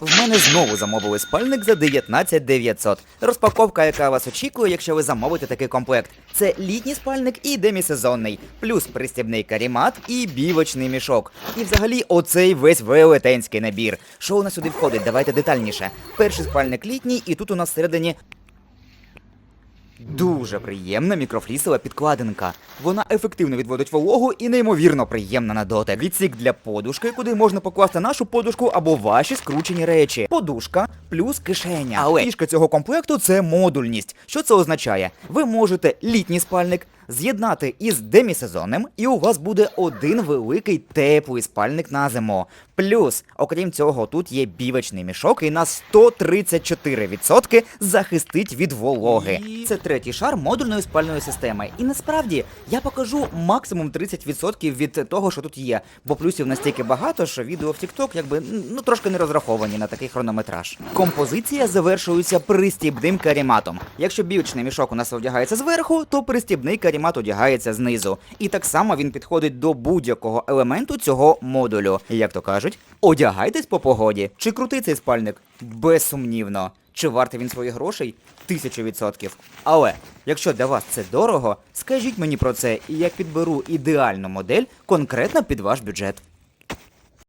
В мене знову замовили спальник за 19 900. Розпаковка, яка вас очікує, якщо ви замовите такий комплект. Це літній спальник і демісезонний, плюс пристібний карімат і бівочний мішок. І взагалі оцей весь велетенський набір. Що у нас сюди входить? Давайте детальніше. Перший спальник літній, і тут у нас всередині Дуже приємна мікрофлісова підкладинка. Вона ефективно відводить вологу і неймовірно приємна на дотик. Відсік для подушки, куди можна покласти нашу подушку або ваші скручені речі. Подушка плюс кишеня. Але фішка цього комплекту це модульність. Що це означає? Ви можете літній спальник з'єднати із демісезонним, і у вас буде один великий теплий спальник на зиму. Плюс, окрім цього, тут є бівочний мішок і на 134% захистить від вологи. Це третій шар модульної спальної системи. І насправді я покажу максимум 30% від того, що тут є. Бо плюсів настільки багато, що відео в TikTok якби ну трошки не розраховані на такий хронометраж. Композиція завершується пристібним каріматом. Якщо бівочний мішок у нас одягається зверху, то пристібний карімат одягається знизу. І так само він підходить до будь-якого елементу цього модулю. Як то кажуть, одягайтесь по погоді. Чи крутий цей спальник? Безсумнівно. Чи вартий він своїх грошей? Тисячу відсотків. Але якщо для вас це дорого, скажіть мені про це, і я підберу ідеальну модель конкретно під ваш бюджет.